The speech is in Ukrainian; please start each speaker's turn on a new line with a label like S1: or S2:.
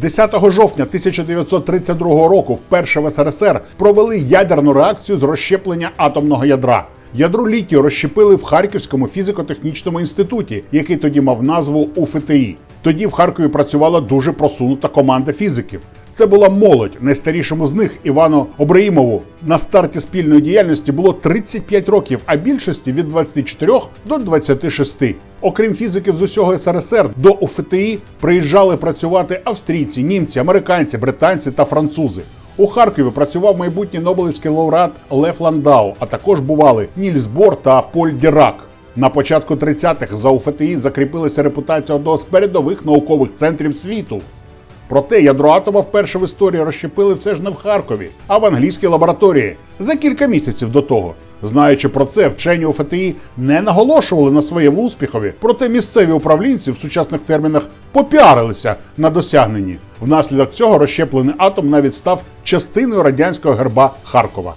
S1: 10 жовтня 1932 року вперше в СРСР провели ядерну реакцію з розщеплення атомного ядра. Ядро літію розщепили в Харківському фізико-технічному інституті, який тоді мав назву УФТІ. Тоді в Харкові працювала дуже просунута команда фізиків. Це була молодь. Найстарішому з них Івану Обраїмову на старті спільної діяльності було 35 років, а більшості від 24 до 26. Окрім фізиків з усього СРСР, до УФТІ приїжджали працювати австрійці, німці, американці, британці та французи. У Харкові працював майбутній Нобелівський лауреат Лев Ландау, а також бували Нільс Бор та Поль Дірак. На початку 30-х за УФТІ закріпилася репутація одного з передових наукових центрів світу. Проте ядро атома вперше в історії розщепили все ж не в Харкові, а в англійській лабораторії за кілька місяців до того. Знаючи про це, вчені у ФТІ не наголошували на своєму успіхові, проте місцеві управлінці в сучасних термінах попіарилися на досягненні. Внаслідок цього розщеплений атом навіть став частиною радянського герба Харкова.